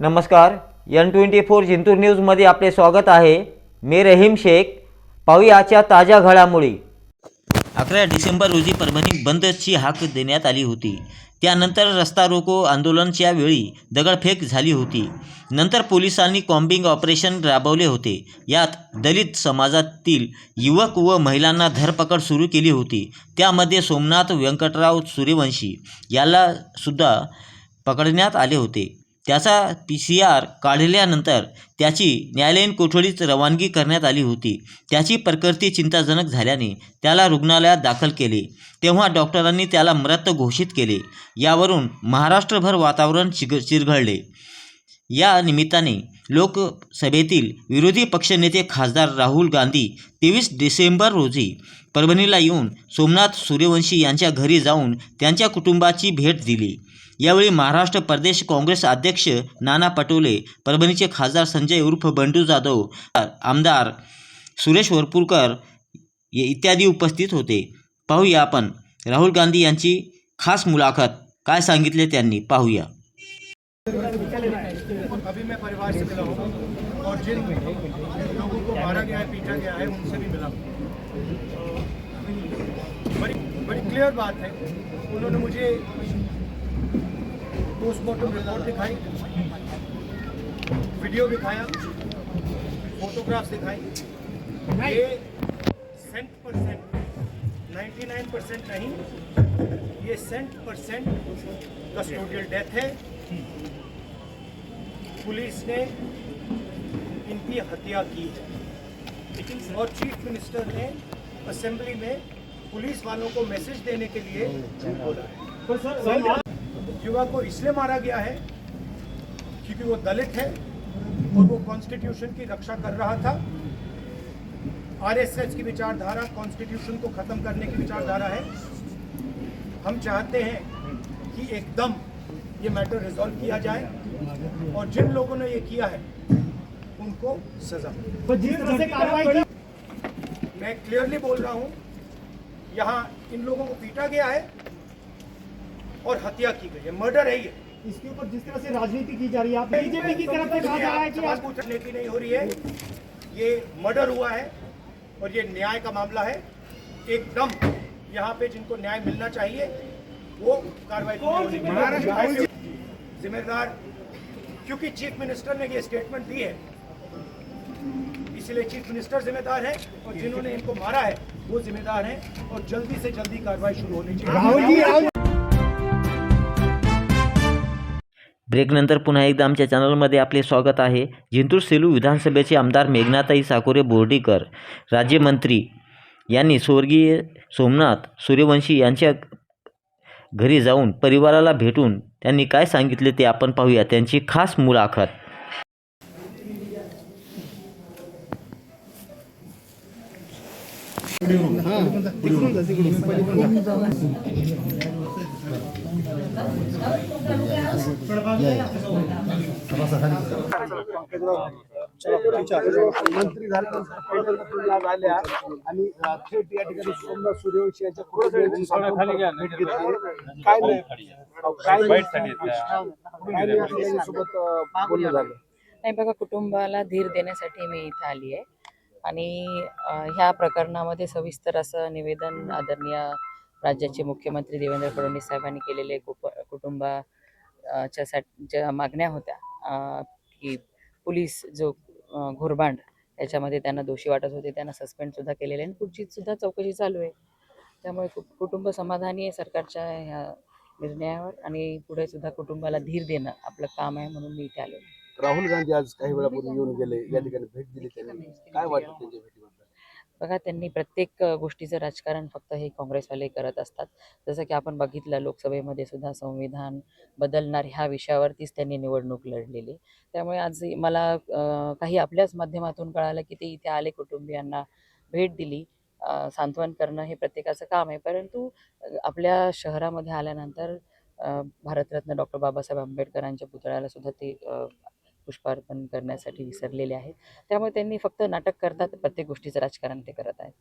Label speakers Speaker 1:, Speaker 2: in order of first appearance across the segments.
Speaker 1: नमस्कार N twenty four Jintur न्यूजमध्ये आपले स्वागत आहे. मी रहीम शेख. पाहुयाच्या ताज्या घडामोडी. अकरा डिसेंबर रोजी परभणीत बंदची हाक देण्यात आली होती. त्यानंतर रस्ता रोको आंदोलनच्या वेळी दगडफेक झाली होती. नंतर पोलिसांनी कॉम्बिंग ऑपरेशन राबवले होते. यात दलित समाजातील युवक व महिलांना धरपकड सुरू केली होती. त्यामध्ये सोमनाथ व्यंकटराव सूर्यवंशी याला सुद्धा पकडण्यात आले होते. त्याचा पी सी आर काढल्यानंतर त्याची न्यायालयीन कोठडीत रवानगी करण्यात आली होती. त्याची प्रकृती चिंताजनक झाल्याने त्याला रुग्णालयात दाखल केले. तेव्हा डॉक्टरांनी त्याला मृत घोषित केले. यावरून महाराष्ट्रभर वातावरण चिग चिरघळले. या निमित्ताने लोकसभेतील विरोधी पक्षनेते खासदार राहुल गांधी तेवीस डिसेंबर रोजी परभणीला येऊन सोमनाथ सूर्यवंशी यांच्या घरी जाऊन त्यांच्या कुटुंबाची भेट दिली. यावेळी महाराष्ट्र प्रदेश काँग्रेस अध्यक्ष नाना पटोले परभणीचे खासदार संजय उर्फ बंडू जाधव आमदार सुरेश वरपूरकर इत्यादी उपस्थित होते. पाहूया आपण. राहुल गांधी यांची खास मुलाखत. काय सांगितले त्यांनी? पाहूया.
Speaker 2: अभी मैं परिवार से मिला हूँ और जिन लोगों को मारा गया है पीटा गया है उनसे भी मिला बड़ी बड़ी क्लियर बात है। उन्होंने मुझे पोस्टमार्टम रिपोर्ट दिखाई। वीडियो दिखाया फोटोग्राफ्स दिखाई। ये सेंट परसेंट 99 परसेंट नहीं ये सेंट परसेंट कस्टोडियल डेथ है। पुलिस ने इनकी हत्या की है। और चीफ मिनिस्टर ने असेंबली में पुलिस वालों को मैसेज देने के लिए बोला है। युवा को इसलिए मारा गया है क्योंकि वो दलित है और वो कॉन्स्टिट्यूशन की रक्षा कर रहा था। आरएसएस की विचारधारा कॉन्स्टिट्यूशन को खत्म करने की विचारधारा है। हम चाहते हैं कि एकदम ये मैटर रिजॉल्व किया जाए और जिन लोगों ने ये किया है उनको सजा। मैं क्लियरली बोल रहा हूँ यहाँ इन लोगों को पीटा गया है। और हत्या की गई है मर्डर है ये।
Speaker 3: इसके ऊपर जिस तरह से राजनीति की जा रही है आप बीजेपी की तरफ़ से कहा जा रहा है कि आप
Speaker 2: पूछने की नहीं हो रही है। ये मर्डर हुआ है और ये न्याय का मामला है। एकदम यहाँ पे जिनको न्याय मिलना चाहिए वो कार्रवाई जिम्मेदार क्योंकि चीफ मिनिस्टर ने ये स्टेटमेंट दी है। इसलिए चीफ मिनिस्टर जिम्मेदार है और जिन्होंने इनको मारा है वो जिम्मेदार है और जल्दी से जल्दी कार्रवाई शुरू होनी चाहिए।
Speaker 1: ब्रेकनंतर पुन्हा एकदा आमच्या चॅनलमध्ये आपले स्वागत आहे. जिंतूर सेलू विधानसभेचे आमदार मेघनाताई साकोरे बोर्डीकर राज्यमंत्री यांनी स्वर्गीय सोमनाथ सूर्यवंशी यांच्या घरी जाऊन परिवाराला भेटून त्यांनी काय सांगितले ते आपण पाहूया. त्यांची खास मुलाखत.
Speaker 4: मंत्री झाल्या आणि थेट या ठिकाणी सोमनाथ सूर्यवंशी यांच्या काय नाही अ, काय नाही बोलणं झालं
Speaker 5: नाही बघा कुटुंबाला धीर देण्यासाठी मी इथं आली आहे. आणि ह्या प्रकरणामध्ये सविस्तर असं निवेदन आदरणीय राज्याचे मुख्यमंत्री देवेंद्र फडणवीस साहेबांनी केलेले कुप कुटुंबा अ, च्या साठी ज्या मागण्या होत्या की पोलीस जो घोरबांड याच्यामध्ये त्यांना दोषी वाटत होते त्यांना सस्पेंड सुद्धा केलेले आणि पुढची सुद्धा चौकशी चालू आहे. त्यामुळे कुटुंब समाधानी आहे सरकारच्या ह्या निर्णयावर आणि पुढे सुद्धा कुटुंबाला धीर देणं आपलं काम आहे म्हणून मी इथे आले
Speaker 4: राहुल गांधी आज काही वेळापूर्वी येऊन गेले या ठिकाणी भेट दिली त्यांनी. काय वाटतं त्यांच्या भेटीबद्दल?
Speaker 5: बघा त्यांनी प्रत्येक गोष्टीचं राजकारण फक्त हे काँग्रेसवाले करत असतात. जसं की आपण बघितलं लोकसभेमध्ये सुद्धा संविधान बदलणार ह्या विषयावरतीच त्यांनी निवडणूक लढलेली. त्यामुळे आज मला काही आपल्याच माध्यमातून कळालं की ते इथे आले कुटुंबियांना भेट दिली. सांत्वन करणं हे प्रत्येकाचं काम आहे. परंतु आपल्या शहरामध्ये आल्यानंतर भारतरत्न डॉक्टर बाबासाहेब आंबेडकरांच्या पुतळ्याला सुद्धा ते पुष्पार्पण करण्यासाठी विसरलेले आहेत. त्यामुळे त्यांनी फक्त नाटक करतात प्रत्येक गोष्टीचं राजकारण ते करत आहेत.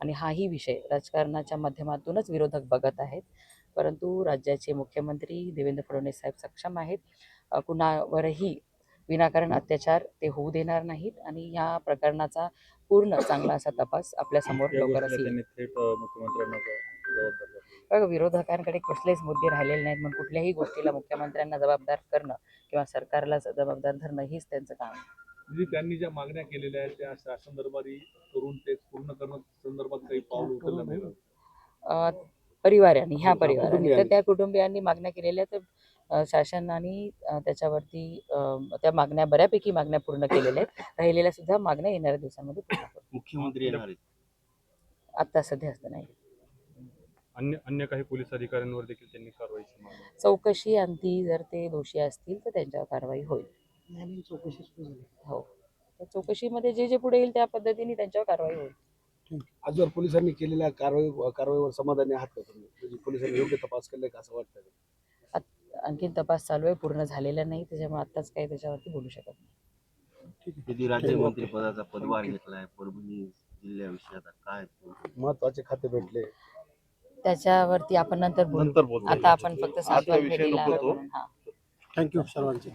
Speaker 5: आणि हाही विषय राजकारणाच्या माध्यमातूनच विरोधक बघत आहेत. परंतु राज्याचे मुख्यमंत्री देवेंद्र फडणवीस साहेब सक्षम आहेत. कुणावरही विनाकारण अत्याचार ते होऊ देणार नाहीत आणि या प्रकरणाचा पूर्ण चांगला असा तपास आपल्यासमोर लवकरच विरोधकांकडे कुठलेच मुद्दे राहिलेले नाहीत. म्हणून कुठल्याही गोष्टीला मुख्यमंत्र्यांना जबाबदार करणं किंवा सरकारला जबाबदार धरणं हीच त्यांचं काम आहे.
Speaker 6: म्हणजे त्यांनी ज्या मागण्या केलेल्या आहेत त्या शासन दरबारी करून ते पूर्ण करणं संदर्भात काही पाऊल उचललं नाही. का?
Speaker 5: अ, परिवाराने ह्या परिवाराने. तर. त्या कुटुंबियांनी मागण्या केलेल्या तर शासनाने त्याच्यावरती अ, त्या मागण्या बऱ्यापैकी मागण्या पूर्ण केलेल्या आहेत. राहिलेल्या सुद्धा मागण्या येणाऱ्या दिवसांमध्ये पूर्ण करू
Speaker 7: मुख्यमंत्री येणार आहेत.
Speaker 5: आत्ता सध्या असतं नाही.
Speaker 6: अन्य अन्य काही पोलीस अधिकाऱ्यांवर देखील त्यांनी कारवाईची मागणी
Speaker 5: चौकशी अंती जर ते दोषी असतील तर त्यांच्यावर कारवाई होईल.
Speaker 3: चौकशी सुरू झाली.
Speaker 5: हो. चौकशीमध्ये जे जे पुढे येईल त्या पद्धतीने त्यांच्यावर कारवाई होईल.
Speaker 4: आजवर पोलिसांनी केलेल्या कारवाई कारवाईवर समाधानी आहात का तुम्ही? म्हणजे पोलिसांनी योग्य तपास केलाय का असं वाटतं का?
Speaker 5: आणखीन तपास चालू आहे पूर्ण झालेला नाही त्याच्यामुळे आत्ताच काही त्याच्यावरती बोलू शकत नाही.
Speaker 7: किती राज्यमंत्री पदाचा पदभार घेतलाय परभणी जिल्ह्याविषयी आता काय
Speaker 4: महत्त्वाचे खाते भेटले.
Speaker 5: त्याच्यावरती आपण नंतर बोलू
Speaker 6: नंतर बोलू.
Speaker 5: आता आपण फक्त. हा
Speaker 4: थँक्यू सर्वांचे